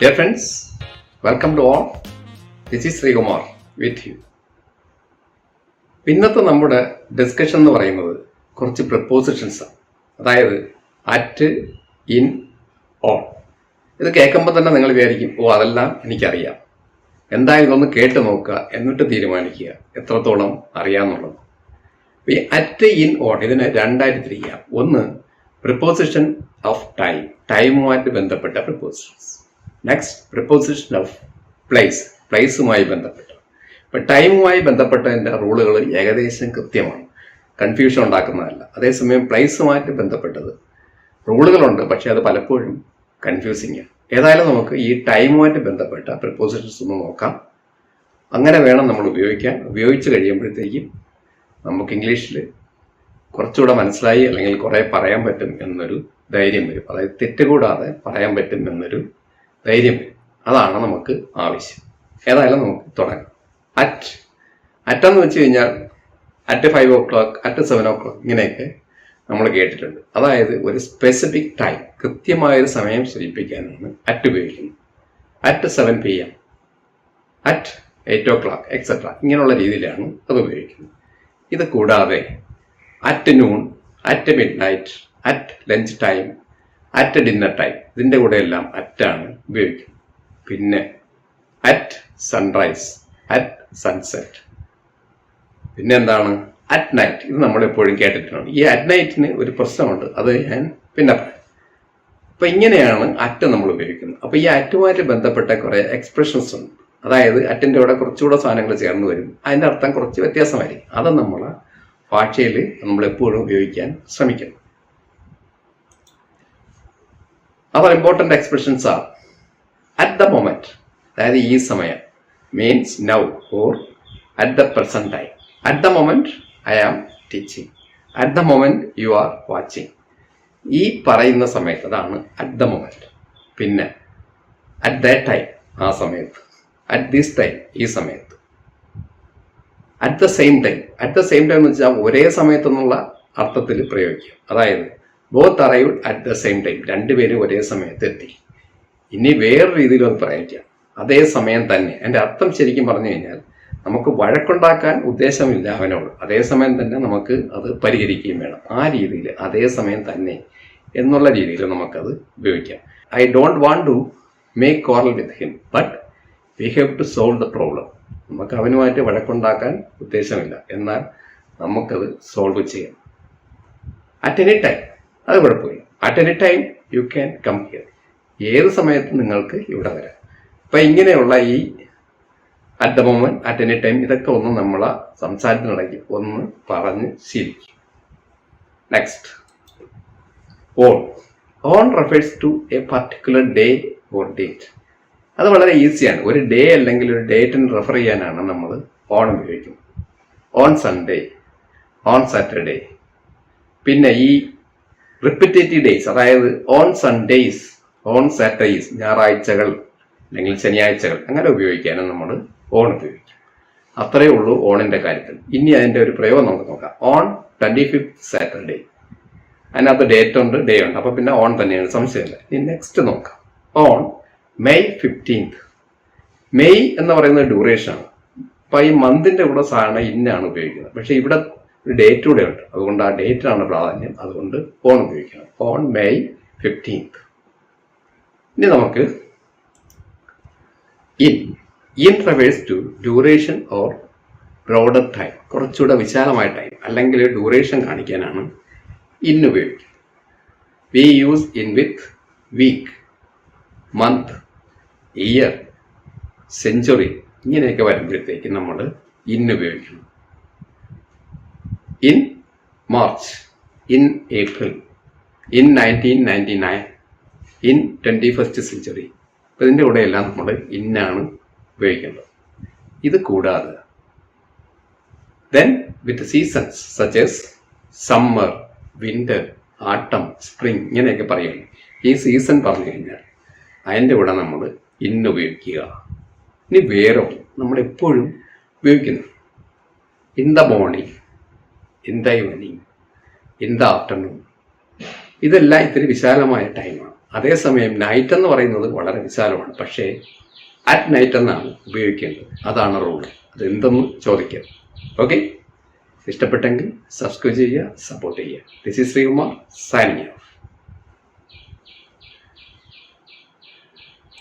Dear friends, welcome to all. This is Srikumar with you. ഇന്നത്തെ നമ്മുടെ discussion എന്ന് പറയുന്നത് കുറച്ച് പ്രപ്പോസിഷൻസ് ആണ്. അതായത് അറ്റ് ഇൻ ഓൺ ഇത് കേൾക്കുമ്പോൾ തന്നെ നിങ്ങൾ വിചാരിക്കും ഓ അതെല്ലാം എനിക്കറിയാം. എന്തായാലും ഒന്ന് കേട്ട് നോക്കുക എന്നിട്ട് തീരുമാനിക്കുക. എത്രത്തോളം അറിയാമെന്നുള്ളത് ഈ അറ്റ് ഇൻ ഓൺ ഇതിനെ രണ്ടായിട്ട് തിരിക്കാം. ഒന്ന് പ്രിപ്പോസിഷൻ ഓഫ് ടൈം ടൈമുമായിട്ട് ബന്ധപ്പെട്ട prepositions next preposition of place പ്ലേസുമായി ബന്ധപ്പെട്ട്. ഇപ്പൊ ടൈമുമായി ബന്ധപ്പെട്ടതിന്റെ റൂളുകൾ ഏകദേശം കൃത്യമാണ്. കൺഫ്യൂഷൻ ഉണ്ടാക്കുന്നതല്ല. അതേസമയം പ്ലേസുമായിട്ട് ബന്ധപ്പെട്ടത് റൂളുകളുണ്ട് പക്ഷെ അത് പലപ്പോഴും കൺഫ്യൂസിങ് ആണ്. ഏതായാലും നമുക്ക് ഈ ടൈമുമായിട്ട് ബന്ധപ്പെട്ട പ്രിപ്പോസിഷൻസ് ഒന്ന് നോക്കാം. അങ്ങനെ വേണം നമ്മൾ ഉപയോഗിക്കാൻ. ഉപയോഗിച്ച് കഴിയുമ്പോഴത്തേക്കും നമുക്ക് ഇംഗ്ലീഷിൽ കുറച്ചുകൂടെ മനസ്സിലായി അല്ലെങ്കിൽ കുറേ പറയാൻ പറ്റും എന്നൊരു ധൈര്യം വരും. അതായത് തെറ്റുകൂടാതെ പറയാൻ പറ്റും എന്നൊരു ധൈര്യം. അതാണ് നമുക്ക് ആവശ്യം. ഏതായാലും നമുക്ക് തുടങ്ങാം. അറ്റ് അറ്റെന്ന് വെച്ച് കഴിഞ്ഞാൽ at five o'clock at seven o'clock ഇങ്ങനെയൊക്കെ നമ്മൾ കേട്ടിട്ടുണ്ട്. അതായത് ഒരു സ്പെസിഫിക് ടൈം കൃത്യമായൊരു സമയം സൂചിപ്പിക്കാനാണ് അറ്റ് ഉപയോഗിക്കുന്നത്. At seven P M at eight o'clock etcetera ഇങ്ങനെയുള്ള രീതിയിലാണ് അത് ഉപയോഗിക്കുന്നത്. ഇത് കൂടാതെ at noon at midnight at lunch time at dinner time ഇതിന്റെ കൂടെ എല്ലാം അറ്റാണ് ഉപയോഗിക്കുന്നത്. പിന്നെ അറ്റ് സൺറൈസ് അറ്റ് സൺസെറ്റ് പിന്നെ എന്താണ്? അറ്റ് നൈറ്റ് ഇത് നമ്മൾ എപ്പോഴും കേട്ടിട്ടുണ്ട്. ഈ അറ്റ് നൈറ്റിന് ഒരു പ്രശ്നമുണ്ട്. അത് ഞാൻ പിന്നെ അപ്പൊ ഇങ്ങനെയാണ് അറ്റ് നമ്മൾ ഉപയോഗിക്കുന്നത്. അപ്പൊ ഈ അറ്റുമായിട്ട് ബന്ധപ്പെട്ട കുറെ എക്സ്പ്രഷൻസ് ഉണ്ട്. അതായത് അറ്റിന്റെ കൂടെ കുറച്ചുകൂടെ സാധനങ്ങൾ ചേർന്ന് വരും അതിന്റെ അർത്ഥം കുറച്ച് വ്യത്യാസമായിരിക്കും. അത് നമ്മൾ ഭാഷയിൽ നമ്മൾ എപ്പോഴും ഉപയോഗിക്കാൻ ശ്രമിക്കണം our important expressions are at the moment അതായത് ഈ സമയം means now or at the present time at the moment I am teaching at the moment you are watching ഈ പറയുന്ന സമയത്ത് അതാണ് അറ്റ് ദ മൊമെന്റ് പിന്നെ അറ്റ് ദ ടൈം ആ സമയത്ത്. അറ്റ് ദിസ് ടൈം ഈ സമയത്ത്. At the same time at the same time എന്ന് വെച്ചാൽ ഒരേ സമയത്തെന്നുള്ള അർത്ഥത്തിൽ പ്രയോഗിക്കുക അതായത് both arrive at the same time രണ്ടുപേരും ഒരേ സമയത്ത് എത്തി. ഇനി വേറെ രീതിയിൽ അത് പ്രയോഗിക്കാം അതേ സമയം തന്നെ. എന്റെ അർത്ഥം ശരിക്കും പറഞ്ഞു കഴിഞ്ഞാൽ നമുക്ക് വഴക്കുണ്ടാക്കാൻ ഉദ്ദേശമില്ല അവനോട്. അതേസമയം തന്നെ നമുക്ക് അത് പരിഹരിക്കുകയും വേണം. ആ രീതിയിൽ അതേ സമയം തന്നെ എന്നുള്ള രീതിയിൽ നമുക്കത് ഉപയോഗിക്കാം. I don't want to make quarrel with him but we have to solve the problem നമുക്ക് അവനുമായിട്ട് വഴക്കുണ്ടാക്കാൻ ഉദ്ദേശമില്ല. എന്നാൽ നമുക്കത് സോൾവ് ചെയ്യാം. അറ്റ് എനി ടൈം അത് കുഴപ്പമില്ല at any time you can come here ഏത് സമയത്തും നിങ്ങൾക്ക് ഇവിടെ വരാം. അപ്പം ഇങ്ങനെയുള്ള ഈ at the moment at any time ഇതൊക്കെ ഒന്ന് നമ്മൾ സംസാരത്തിനിടയ്ക്ക് ഒന്ന് പറഞ്ഞ് ശീലിക്കും. Next on on refers to a particular day or date അത് വളരെ ഈസിയാണ്. ഒരു ഡേ അല്ലെങ്കിൽ ഒരു ഡേറ്റിന് റെഫർ ചെയ്യാനാണ് നമ്മൾ ഓൺ ഉപയോഗിക്കുന്നത്. ഓൺ സൺഡേ ഓൺ സാറ്റർഡേ പിന്നെ ഈ റിപ്പിറ്റേറ്റീവ് ഡേയ്സ് അതായത് ഓൺ സൺഡേയ്സ് ഓൺ സാറ്റർഡേയ്സ് ഞായറാഴ്ചകൾ അല്ലെങ്കിൽ ശനിയാഴ്ചകൾ അങ്ങനെ ഉപയോഗിക്കാനും നമ്മൾ ഓൺ ഉപയോഗിക്കും. അത്രയേ ഉള്ളൂ ഓണിന്റെ കാര്യത്തിൽ. ഇനി അതിന്റെ ഒരു പ്രയോഗം നമുക്ക് നോക്കാം. ഓൺ ട്വന്റി ഫിഫ്ത് സാറ്റർഡേ അതിനകത്ത് ഡേറ്റ് ഉണ്ട് ഡേ ഉണ്ട്. അപ്പൊ പിന്നെ ഓൺ തന്നെയാണ് സംശയമില്ല. ഇനി നെക്സ്റ്റ് നോക്കാം. ഓൺ മെയ് ഫിഫ്റ്റീൻത്ത് മെയ് എന്ന് പറയുന്നത് ഡ്യൂറേഷൻ ആണ്. അപ്പൊ ഈ മന്തിന്റെ കൂടെ സാധാരണ ഇന്നാണ് ഉപയോഗിക്കുന്നത്. പക്ഷേ ഇവിടെ ഒരു ഡേറ്റ് കൂടെ ഉണ്ട്. അതുകൊണ്ട് ആ ഡേറ്റിനാണ് പ്രാധാന്യം. അതുകൊണ്ട് ഓൺ ഉപയോഗിക്കണം. ഓൺ മെയ് ഫിഫ്റ്റീൻത്ത് ഇനി നമുക്ക് in in refers to duration or broader time കുറച്ചുകൂടെ വിശാലമായ ടൈം അല്ലെങ്കിൽ ഡ്യൂറേഷൻ കാണിക്കാനാണ് ഇൻ ഉപയോഗിക്കുന്നത്. We use in with week month year century ഇങ്ങനെയൊക്കെ വരുമ്പോഴത്തേക്ക് നമ്മൾ ഇൻ ഉപയോഗിക്കണം March in April in nineteen ninety nine in അപ്പോൾ ഇതിന്റെ കൂടെ എല്ലാം നമ്മൾ ഇന്നാണ് ഉപയോഗിക്കേണ്ടത്. ഇത് കൂടാതെ then with seasons such as summer winter autumn spring ഇങ്ങനെയൊക്കെ പറയുന്നു. ഈ സീസൺ പറഞ്ഞു കഴിഞ്ഞാൽ അതിന്റെ കൂടെ നമ്മൾ ഇന്ന് ഉപയോഗിക്കുക. ഇനി വേറെ നമ്മൾ എപ്പോഴും ഉപയോഗിക്കുന്നു. In the morning in the evening in the afternoon? ഇതെല്ലാം ഇത്തിരി വിശാലമായ ടൈമാണ് അതേസമയം നൈറ്റ് എന്ന് പറയുന്നത് വളരെ വിശാലമാണ്. പക്ഷേ അറ്റ് നൈറ്റ് എന്നാണ് ഉപയോഗിക്കേണ്ടത്. അതാണ് റൂൾ അത് എന്തെന്ന് ചോദിക്കുക ഓക്കെ ഇഷ്ടപ്പെട്ടെങ്കിൽ സബ്സ്ക്രൈബ് ചെയ്യുക സപ്പോർട്ട് ചെയ്യുക. This is Sreekumar signing off